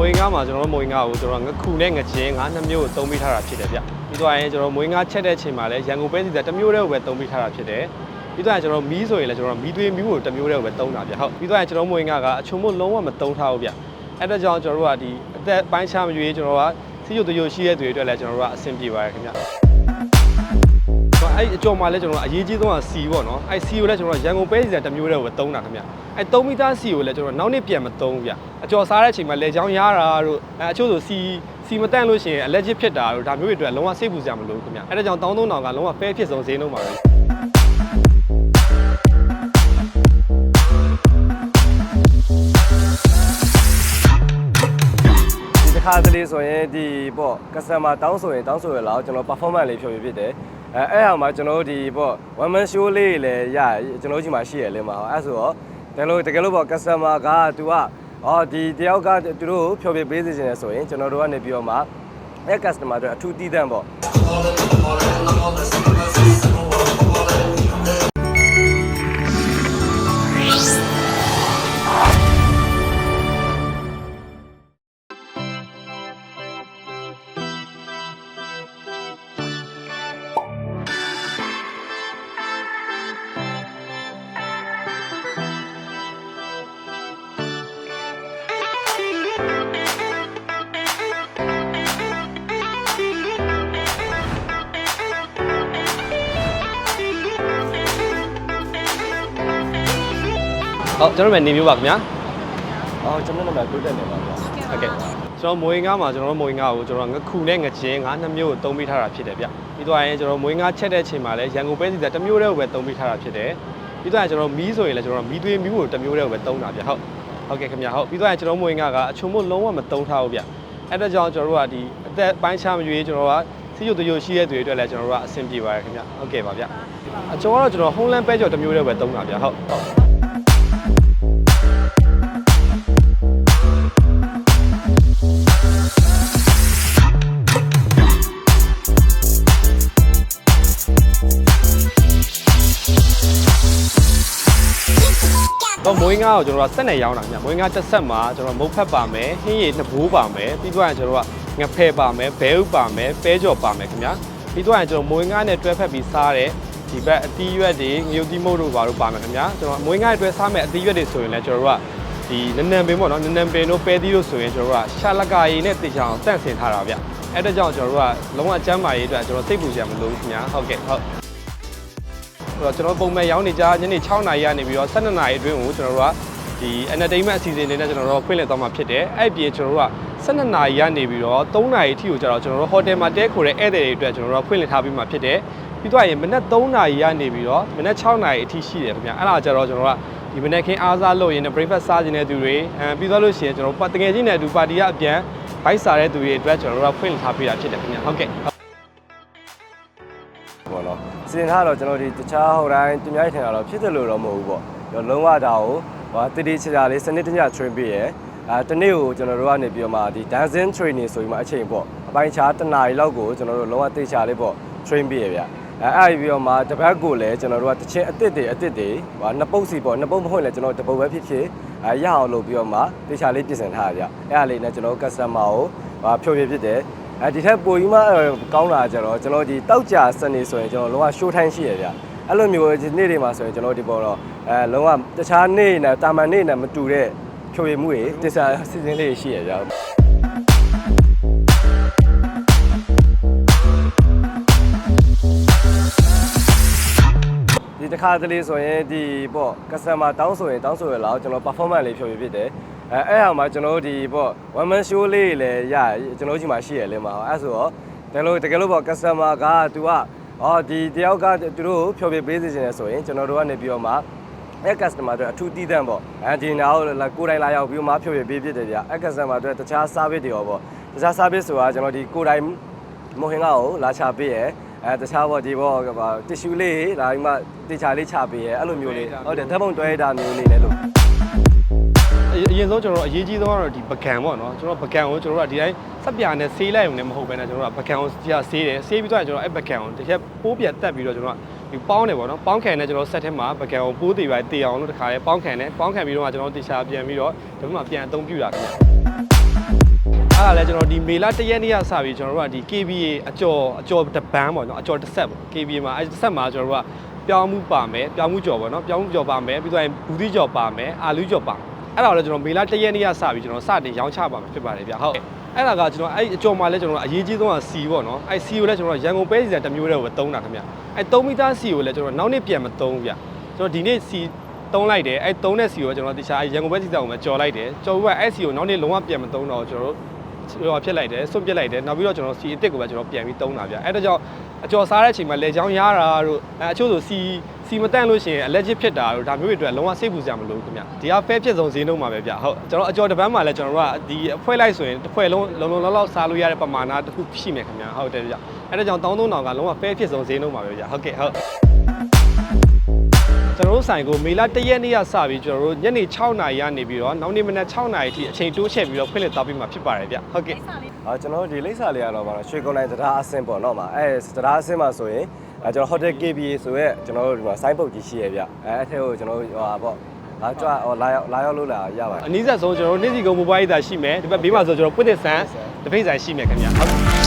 မွေးငါးမှာကျွန်တော်တို့မွေးငါးကိုကျွန်တော်ငခုနဲ့ငချင်းငါးနှစ်မျိုးကိုသုံးပေးထားတာဖြစ်တယ်ဗျပြီးတော့ရင်ကျွန်တော်မွေးငါးချက်တဲ့အချိန်မှာလည်းရန်ကုန်ပဲစီတာတစ်မျိုးတည်းကိုပဲသုံးပေးထားတာဖြစ်တယ်ပြီးတော့ကျွန်တော်မီးဆိုရင်လည်းကျွန်တော်မီးသွေးမီးကိုတစ်မျိုးတည်းကိုပဲသုံးတာဗျဟုတ်ပြီးတော့ကျွန်တော်မွေးငါးကအချုံမို့လုံးဝမသုံးထားဘူးဗျအဲ့ဒါကြောင့်ကျွန်တော်တို့ကဒီအသက်ပိုင်းခြားမရွေးကျွန်တော်ကစီရုပ်တရုပ်ရှိတဲ့သူတွေအတွက်လည်းကျွန်တော်တို့ကအဆင်ပြေပါတယ်ခင်ဗျအဲ့အကြော်မှာလည်းကျွန်တော်အရေးကြီးဆုံးကစီပေါ့နော်အဲ့စီကိုလည်းကျွန်တော်ရန်ကုန်ပဲစီတာတစ်မျိုးတည်းကိုပဲသုံးတာခင်ဗျအဲ့3မီတာစီကိုလည်းကျွန်တော်နောက်နေ့ပြန်မသုံးဘူးဗျ အကြော်စားတဲ့အချိန်မှာလေချောင်းရတာတို့အဲ့အချို့ဆိုစီစီမတန့်လို့ရှိရင် allergic ဖြစ်တာတို့ဒါမျိုးတွေအတွက်လုံးဝစိတ်ပူစရာမလိုဘူးခင်ဗျအဲ့ဒါကြောင့်တောင်းသုံးတောင်ကလုံးဝ fair ဖြစ်ဆုံးဈေးနှုန်းပါပဲဒီတစ်ခါတလေဆိုရင်ဒီပေါ့ customer တောင်းဆိုရင်တောင်းဆိုရလောက်ကျွန်တော် performance လေးဖြောပြဖြစ်တယ်အဲအဲ့ဟာမှာကျွန်တော်တို့ဒီပေါ့ one man show လေးလည်းရကျွန်တော်တို့ဒီမှာရှိရလဲမှာအဲ့ဆိုတော့တကယ်လို့တကယ်လို့ပေါ့ customer က तू က အော်ဒီတယောက်ကသူတို့ဖြောပြပေးစီခြင်းလဲဆိုရင်ကျွန်တော်တို့ကနေပြီးတော့မှအဲ့ customer တွေအထူးတည်တံ့ပေါ့ ဟုတ်ကျွန်တော်တို့ပဲနေမျိုးပါခင်ဗျာအော်ကျွန်တော်နာမည်တိုးတက်နေပါဗျာဟုတ်ကဲ့ကျွန်တော်မွေးငါးမှာကျွန်တော်တို့မွေးငါးကိုကျွန်တော်ငခုနဲ့ငချင်းငါးနှစ်မျိုးကိုသုံးပေးထားတာဖြစ်တယ်ဗျပြီးတော့ရင်ကျွန်တော်မွေးငါးချက်တဲ့အချိန်မှာလည်းရန်ကုန်ပဲစီတာတစ်မျိုးတည်းကိုပဲသုံးပေးထားတာဖြစ်တယ်ပြီးတော့ကျွန်တော်မီးဆိုရင်လည်းကျွန်တော်မီးသွေးမီးကိုတစ်မျိုးတည်းကိုပဲသုံးတာဗျဟုတ်ဟုတ်ကဲ့ခင်ဗျာဟုတ်ပြီးတော့ကျွန်တော်မွေးငါးကအချုံမို့လုံးဝမသုံးထားဘူးဗျအဲ့ဒါကြောင့်ကျွန်တော်တို့ကဒီအသက်ပိုင်းခြားမရွေးကျွန်တော်ကစီရုပ်တရုပ်ရှိတဲ့သူတွေအတွက်လည်းကျွန်တော်တို့ကအဆင်ပြေပါတယ်ခင်ဗျဟုတ်ကဲ့ပါဗျအကျော်ကတော့ကျွန်တော် Homeland ပဲကျော်တစ်မျိုးတည်းပဲသုံးတာဗျဟုတ် တ်တော့မွေးငါကိုကျွန်တော်ကဆက်နေရောင်းတာခင်ဗျမွေးငါတစ်ဆက်မှာကျွန်တော်မုတ်ဖက်ပါမယ်ဟင်းရည်နှစ်ဘိုးပါမယ်ပြီးတော့ကျွန်တော်ကငဖဲပါမယ်ဘဲဥပါမယ်ပဲကြော်ပါမယ်ခင်ဗျပြီးတော့ကျွန်တော်မွေးငါနဲ့တွဲဖက်ပြီးစားတဲ့ဒီဘက်အတီးရွက်တွေငရုတ်တီးမုတ်တို့ပါတို့ပါမယ်ခင်ဗျကျွန်တော်မွေးငါနဲ့တွဲစားမယ်အတီးရွက်တွေဆိုရင်လည်းကျွန်တော်တို့ကဒီနနံပင်ပေါ့နော်နနံပင်တို့ပဲသီးတို့ဆိုရင်ကျွန်တော်တို့ကရှာလကာရည်နဲ့တေချာအောင်တန့်စင်ထားတာဗျအဲ့ဒါကြောင့်ကျွန်တော်တို့ကလုံးဝအကျမ်းမာရေးအတွက်ကျွန်တော်စိတ်ပူစရာမလိုဘူးခင်ဗျဟုတ်ကဲ့ဟုတ်အဲ့တော့ ကျွန်တော်ပုံမှန်ရောင်းနေကြညနေ6နာရီကနေပြီးတော့12နာရီအတွင်းကိုကျွန်တော်တို့ကဒီ entertainment အစီအစဉ်တွေနဲ့ကျွန်တော်တို့ဖွင့်လှစ်သွားမှာဖြစ်တယ်အဲ့ဒီပြင်ကျွန်တော်တို့က12နာရီကနေပြီးတော့3နာရီအထိကိုကျတော့ကျွန်တော်တို့ဟိုတယ်မှာတဲခိုတဲ့ဧည့်သည်တွေအတွက်ကျွန်တော်တို့ကဖွင့်လှစ်ထားပြီးမှဖြစ်တယ်ပြီးတော့ရင်မနက်3နာရီကနေပြီးတော့မနက်6နာရီအထိရှိတယ်ခင်ဗျအဲ့ဒါကြတော့ကျွန်တော်တို့ကဒီမနက်ခင်းအားစားလုပ်ရင်းနဲ့ breakfast စားခြင်းတဲ့သူတွေအဲပြီးတော့လို့ရှိရင်ကျွန်တော်တို့တကယ်ချင်းနဲ့အတူပါတီကအပြန်ဘိုက်စားတဲ့သူတွေအတွက်ကျွန်တော်တို့ကဖွင့်လှစ်ထားပေးတာဖြစ်တယ်ခင်ဗျဟုတ်ကဲ့ ပေါ့နော်စင်ထားတော့ကျွန်တော်ဒီတခြားဟိုတိုင်းသူများထင်တာတော့ဖြစ်တယ်လို့တော့မဟုတ်ဘူးပေါ့ကျွန်တော်လုံးဝဒါကိုဟောတတိချာချာလေးစနစ်တကျ train ပေးရယ်အဲတနေ့ကိုကျွန်တော်တို့ကနေပြီးတော့မှဒီ dancing training ဆိုပြီးမှအချိန်ပေါ့အပိုင်းခြားတစ်နာရီလောက်ကိုကျွန်တော်တို့လုံးဝတေချာလေးပေါ့ train ပေးရဗျအဲအဲ့ဒီပြီးတော့မှတပတ်ကိုလည်းကျွန်တော်တို့ကတချင်းအစ်စ်တွေအစ်စ်တွေဟောနှစ်ပုတ်စီပေါ့နှစ်ပုတ်မဟုတ်လည်းကျွန်တော်တပုတ်ပဲဖြစ်ဖြစ်အဲရအောင်လုပ်ပြီးတော့မှတေချာလေးပြင်ဆင်ထားရဗျအဲ့ဒါလေးနဲ့ကျွန်တော် customer ကိုဟာဖြောပြဖြစ်တယ် အဲဒီထက်ပိုကြီးမှကောင်းလာကြတော့ကျွန်တော်ဒီတောက်ကြစနေဆိုရင်ကျွန်တော်လုံးဝရှိုးထိုင်းရှိရဗျအဲ့လိုမျိုးဒီနေ့တွေမှာဆိုရင်ကျွန်တော်ဒီပေါ်တော့အဲလုံးဝတခြားနေ့နဲ့တာမန်နေ့နဲ့မတူတဲ့ဖြိုရမှုတွေတင်စားစီစဉ်လေးရှိရဗျဒီတစ်ခါတလေဆိုရင်ဒီပေါ့ customer တောင်းဆိုရင်တောင်းဆိုရလောက်ကျွန်တော် performance လေးဖြောပြဖြစ်တယ် အဲအဲ့ဟာမှာကျွန်တော်တို့ဒီပေါ့ one man show လေးလည်းရကျွန်တော်တို့ဒီမှာရှိရလဲမှာအဲ့ဆိုတော့တကယ်လို့တကယ်လို့ပေါ့ customer က तू ကအော်ဒီတယောက်ကသူတို့ဖြောပြပေးစီခြင်းလဲဆိုရင်ကျွန်တော်တို့ကနေပြီးတော့မှအဲ့ customer တွေအထူးတည်တံ့ပေါ့အဲဒီနောက်ကိုယ်တိုင်လာရောက်ပြီးမှဖြောပြပေးဖြစ်တယ်ဗျအဲ့ customer တွေတခြား service တွေရောပေါ့တခြား service ဆိုတာကျွန်တော်ဒီကိုယ်တိုင်မဟင်ကကိုလာချပေးရယ်အဲတခြားဘောဒီဘောကပါတ िश ူလေးဒါဒီမှတေချာလေးချပေးရယ်အဲ့လိုမျိုးလေးဟုတ်တယ်ဓာတ်ပုံတွဲတာမျိုးလေးလည်းလို့ အရင်အရင်ဆုံးကျွန်တော်တို့အရေးကြီးဆုံးကတော့ဒီပကံပေါ့နော်ကျွန်တော်ပကံကိုကျွန်တော်တို့ကဒီတိုင်းစက်ပြာနဲ့ဆေးလိုက်ရုံနဲ့မဟုတ်ဘဲနဲ့ကျွန်တော်တို့ကပကံကိုကြာဆေးတယ်ဆေးပြီးတော့ကျွန်တော်အဲ့ပကံကိုတစ်ချက်ပိုးပြတ်တက်ပြီးတော့ကျွန်တော်ကဒီပေါင်းတယ်ပေါ့နော်ပေါင်းခံနဲ့ကျွန်တော်ဆက်ထဲမှာပကံကိုပိုးသေးပါတေအောင်လို့တခါလဲပေါင်းခံနဲ့ပေါင်းခံပြီးတော့ကျွန်တော်တေချာပြန်ပြီးတော့ဒီမှာပြန်အသုံးပြတာခင်ဗျအဲ့ဒါလည်းကျွန်တော်ဒီမေလ၁ရက်နေ့ကစပြီးကျွန်တော်တို့ကဒီ KBA အကျော်အကျော်တစ်ပန်းပေါ့နော်အကျော်တစ်ဆက်ပေါ့ KBA မှာအဲ့တစ်ဆက်မှာကျွန်တော်တို့ကပြောင်းမှုပါမယ်ပြောင်းမှုကြော်ပေါ့နော်ပြောင်းမှုကြော်ပါမယ်ပြီးတော့ဘူးသီးကြော်ပါမယ်အာလူးကြော်ပါမယ် အဲ့ဒါကိုလည်းကျွန်တော်မေလ၁ရက်နေ့ကစပြီးကျွန်တော်စတင်ရောင်းချပါမယ်ဖြစ်ပါတယ်ဗျဟုတ်အဲ့ဒါကကျွန်တော်အဲ့အကျော်မှာလည်းကျွန်တော်အရေးကြီးဆုံးကစီပေါ့နော်အဲ့စီကိုလည်းကျွန်တော်ရန်ကုန်ပဲစီစံတစ်မျိုးတည်းကိုပဲသုံးတာခင်ဗျအဲ့3မီတာစီကိုလည်းကျွန်တော်နောက်နေ့ပြန်မသုံးဘူးဗျကျွန်တော်ဒီနေ့စီသုံးလိုက်တယ်အဲ့သုံးတဲ့စီကိုကျွန်တော်တခြားရန်ကုန်ပဲစီစံကိုပဲကြော်လိုက်တယ်ကြော်ပြီးတော့အဲ့စီကိုနောက်နေ့လုံးဝပြန်မသုံးတော့ကျွန်တော်တို့ဟိုဖြစ်လိုက်တယ်စွန့်ပစ်လိုက်တယ်နောက်ပြီးတော့ကျွန်တော်စီအစ်စ်ကိုပဲကျွန်တော်ပြန်ပြီးသုံးတာဗျအဲ့ဒါကြောင့်အကျော်စားတဲ့အချိန်မှာလေချောင်းရတာတို့အဲအချို့ဆိုစီ စီမတန့်လို့ရှိရင် allergic ဖြစ်တာတို့ဒါမျိုးတွေအတွက်လုံးဝစိတ်ပူစရာမလိုဘူးခင်ဗျဒီကဖဲဖြစ်ဆုံးဈေးနှုန်းမှာပဲဗျဟုတ်ကျွန်တော်အကျော်တစ်ပန်းမှာလည်းကျွန်တော်တို့ကဒီအဖွဲလိုက်ဆိုရင်တစ်ဖွဲလုံးလုံးလုံးလောက်လောက်စားလို့ရတဲ့ပမာဏတစ်ခုရှိမယ်ခင်ဗျဟုတ်တယ်ဗျအဲ့ဒါကြောင့်တောင်းသုံးတောင်ကလုံးဝဖဲဖြစ်ဆုံးဈေးနှုန်းမှာပဲဗျဟုတ်ကဲ့ဟုတ်ကျွန်တော်တို့ဆိုင်ကိုမေလ၁ရက်နေ့ကစပြီးကျွန်တော်တို့ညနေ6နာရီကနေပြီးတော့နောက်နေ့မနက်6နာရီထိအချိန်တိုးချဲ့ပြီးတော့ဖွင့်လှစ်သွားပြီးမှဖြစ်ပါတယ်ဗျဟုတ်ကဲ့အာကျွန်တော်တို့ဒီလိပ်စာလေးကတော့ဗာတော့ရွှေကုန်းတိုင်းတရားအဆင်းပေါ့နော်မှာအဲတရားအဆင်းမှာဆိုရင် အဲကျွန်တော် Hotel KBA ဆိုရဲကျွန်တော်တို့ဒီမှာစိုင်းပုတ်ကြီးရှိရဗျအဲအဲ့ထဲကိုကျွန်တော်တို့ဟိုဟာပေါ့လာကြွဟိုလာရောက်လာရောက်လို့လာရပါတယ်အနည်းဆက်ဆုံးကျွန်တော်တို့နေ့စီကုန်းမိုဘိုင်းသာရှိမယ်ဒီဘက်ဘေးမှာဆိုကျွန်တော်ပွင့်တဲ့ဆန်တပိတ်ဆိုင်ရှိမယ်ခင်ဗျဟုတ်